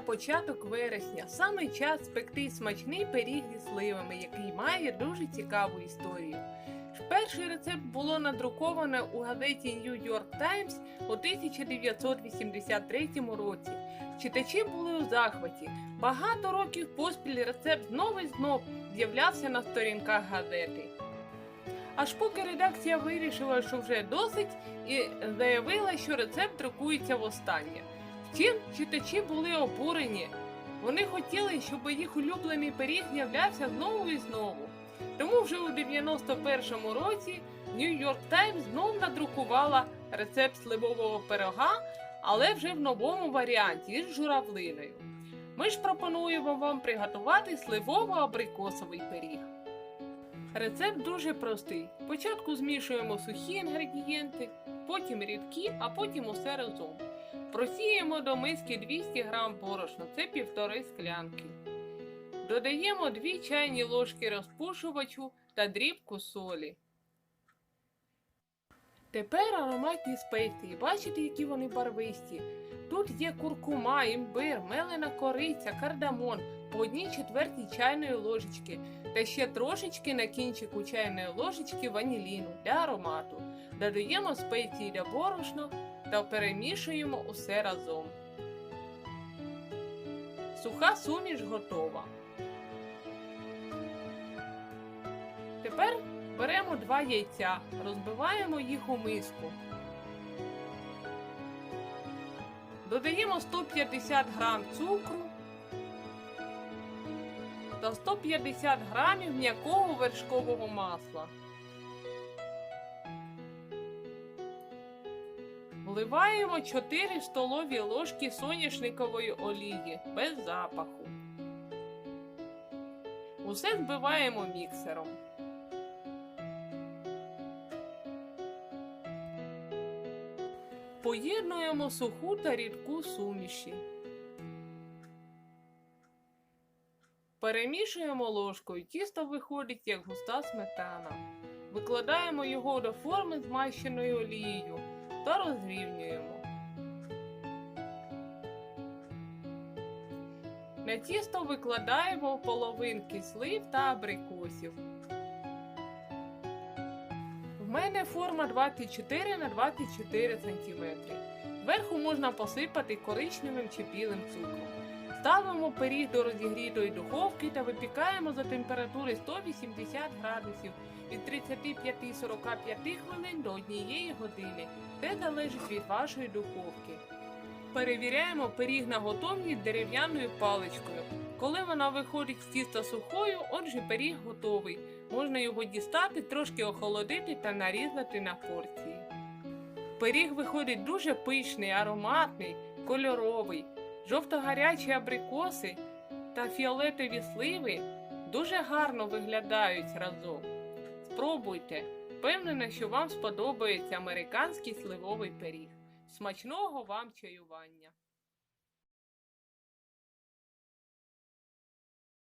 початок вересня, саме час спекти смачний пиріг зі сливами, який має дуже цікаву історію. Перший рецепт було надруковане у газеті New York Times у 1983 році. Читачі були у захваті. Багато років поспіль рецепт знову і знов з'являвся на сторінках газети. Аж поки редакція вирішила, що вже досить, і заявила, що рецепт друкується востаннє. Втім, читачі були обурені. Вони хотіли, щоб їх улюблений пиріг з'являвся знову і знову. Тому вже у 91-му році New York Times знов надрукувала рецепт сливового пирога, але вже в новому варіанті з журавлиною. Ми ж пропонуємо вам приготувати сливово-абрикосовий пиріг. Рецепт дуже простий. Спочатку змішуємо сухі інгредієнти, потім рідкі, а потім усе разом. Просіємо до миски 200 г борошна, це півтори склянки. Додаємо 2 чайні ложки розпушувачу та дрібку солі. Тепер ароматні спеції. Бачите, які вони барвисті. Тут є куркума, імбир, мелена кориця, кардамон по одній четвертій чайної ложечки та ще трошечки на кінчику чайної ложечки ваніліну для аромату. Додаємо спеції для борошна та перемішуємо усе разом. Суха суміш готова. Тепер беремо два яйця, розбиваємо їх у миску. Додаємо 150 грам цукру та 150 грамів м'якого вершкового масла. Вливаємо 4 столові ложки соняшникової олії без запаху. Усе збиваємо міксером. Поєднуємо суху та рідку суміші. Перемішуємо ложкою, тісто виходить як густа сметана. Викладаємо його до форми змащеною олією та розрівнюємо. На тісто викладаємо половинки слив та абрикосів. В мене форма 24 на 24 см. Зверху можна посипати коричневим чи білим цукром. Ставимо пиріг до розігрітої духовки та випікаємо за температури 180 градусів від 35-45 хвилин до 1 години. Це залежить від вашої духовки. Перевіряємо пиріг на готовність дерев'яною паличкою. Коли вона виходить з тіста сухою, отже пиріг готовий. Можна його дістати, трошки охолодити та нарізати на порції. Пиріг виходить дуже пишний, ароматний, кольоровий. Жовто-гарячі абрикоси та фіолетові сливи дуже гарно виглядають разом. Спробуйте! Впевнена, що вам сподобається американський сливовий пиріг. Смачного вам чаювання!